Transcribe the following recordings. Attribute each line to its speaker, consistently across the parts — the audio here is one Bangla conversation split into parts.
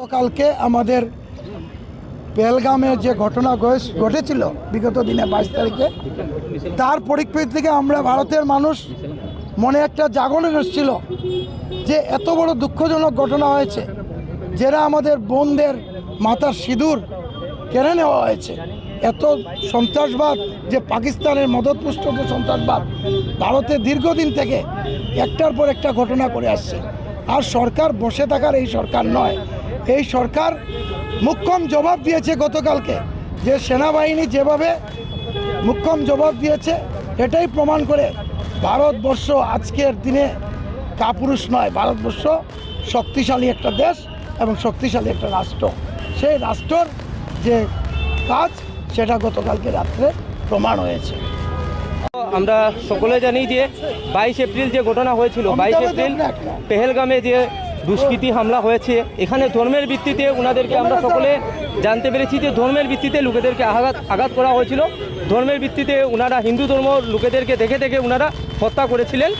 Speaker 1: গতকালকে আমাদের পেলগামে যে ঘটনা ঘটেছিল, বিগত দিনে বাইশ তারিখে, তার পরিপ্রেক্ষিতে আমরা ভারতের মানুষ মনে একটা জাগরণ এসেছিল যে এত বড় দুঃখজনক ঘটনা হয়েছে, যেটা আমাদের বোনদের মাথার সিঁদুর কেড়ে নেওয়া হয়েছে। এত সন্ত্রাসবাদ যে পাকিস্তানের মদতপুষ্ট যে সন্ত্রাসবাদ, ভারতে দীর্ঘদিন থেকে একটার পর একটা ঘটনা করে আসছে। আর সরকার বসে থাকার এই সরকার নয় এই সরকার মুখ্যম জবাব দিয়েছে গতকালকে। যে সেনাবাহিনী যেভাবে মুখ্যম জবাব দিয়েছে এটাই প্রমাণ করে ভারতবর্ষ আজকের দিনে কাপুরুষ নয়। ভারতবর্ষ শক্তিশালী একটা দেশ এবং শক্তিশালী একটা রাষ্ট্র। সেই রাষ্ট্রর যে কাজ সেটা গতকালকে রাত্রে প্রমাণ হয়েছে।
Speaker 2: আমরা সকলে জানি যে বাইশ এপ্রিল যে ঘটনা হয়েছিল বাইশ এপ্রিল পেহেলগামে যে দুষ্কৃতী হামলা হয়েছে। এখানে ধর্মের ভিত্তিতে ওনাদেরকে আমরা সকলে জানতে পেরেছি যে ধর্মের ভিত্তিতে লোকেদেরকে আঘাত আঘাত করা হয়েছিল। ধর্মের ভিত্তিতে ওনারা হিন্দু ধর্ম লোকেদেরকে দেখে দেখে ওনারা হত্যা করেছিলেন।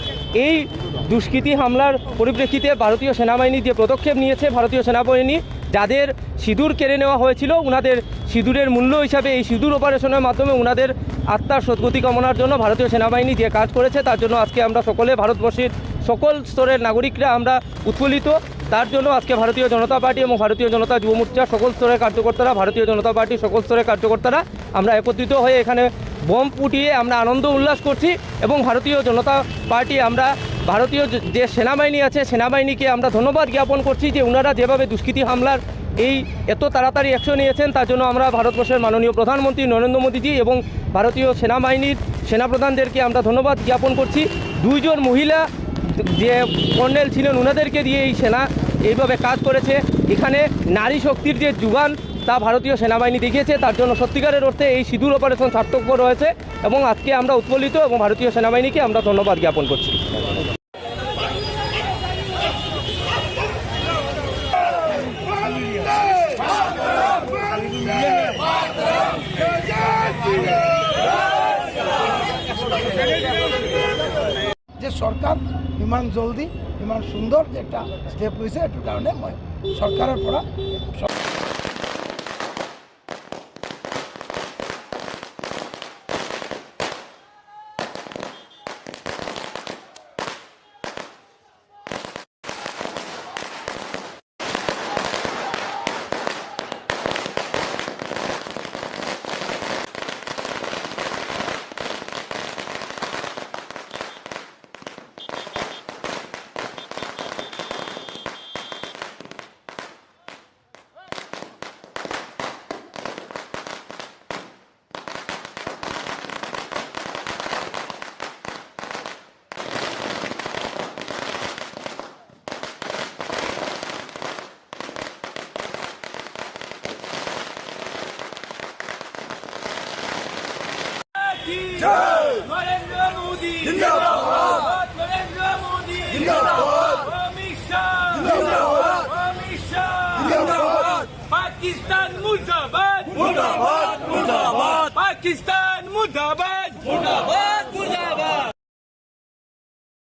Speaker 2: এই দুষ্কৃতী হামলার পরিপ্রেক্ষিতে ভারতীয় সেনাবাহিনী যে পদক্ষেপ নিয়েছে, ভারতীয় সেনাবাহিনী যাদের সিঁদুর কেড়ে নেওয়া হয়েছিল ওনাদের সিঁদুরের মূল্য হিসাবে এই সিঁদুর অপারেশনের মাধ্যমে ওনাদের আত্মার সদ্গতি কামনার জন্য ভারতীয় সেনাবাহিনী যে কাজ করেছে, তার জন্য আজকে আমরা সকলে ভারতবর্ষের সকল স্তরের নাগরিকরা আমরা উৎফুল্লিত। তার জন্য আজকে ভারতীয় জনতা পার্টি এবং ভারতীয় জনতা যুব মোর্চার সকল স্তরের কার্যকর্তারা, ভারতীয় জনতা পার্টির সকল স্তরের কার্যকর্তারা আমরা একত্রিত হয়ে এখানে বোম ফুটিয়ে আমরা আনন্দ উল্লাস করছি এবং ভারতীয় জনতা পার্টি আমরা, ভারতীয় যে- যে সেনাবাহিনী আছে, সেনাবাহিনীকে আমরা ধন্যবাদ জ্ঞাপন করছি যে ওনারা যেভাবে দুষ্কৃতী হামলার এই এত তাড়াতাড়ি অ্যাকশন নিয়েছেন, তার জন্য আমরা ভারতবর্ষের মাননীয় প্রধানমন্ত্রী নরেন্দ্র মোদীজি এবং ভারতীয় সেনাবাহিনীর সেনাপ্রধানদেরকে আমরা ধন্যবাদ জ্ঞাপন করছি। দুইজন মহিলা যে কর্নেল ছিলেন ওনাদেরকে দিয়ে এই সেনা এইভাবে কাজ করেছে। এখানে নারী শক্তির যে যুগান, তা ভারতীয় সেনাবাহিনী দেখিয়েছে। তার জন্য সত্যিকারের অর্থে এই সিঁদুর অপারেশন সার্থক্য রয়েছে এবং আজকে আমরা উৎফুল্লিত এবং ভারতীয় সেনাবাহিনীকে আমরা ধন্যবাদ জ্ঞাপন করছি।
Speaker 1: সরকার ইমান জলদি ইমান সুন্দর যে একটা স্টেপ হয়েছে এটার কারণে মই সরকারের की
Speaker 3: जय नरेंद्र मोदी जिंदाबाद नरेंद्र मोदी जिंदाबाद अमित शाह जिंदाबाद अमित शाह जिंदाबाद पाकिस्तान मुर्दाबाद मुर्दाबाद मुर्दाबाद पाकिस्तान मुर्दाबाद मुर्दाबाद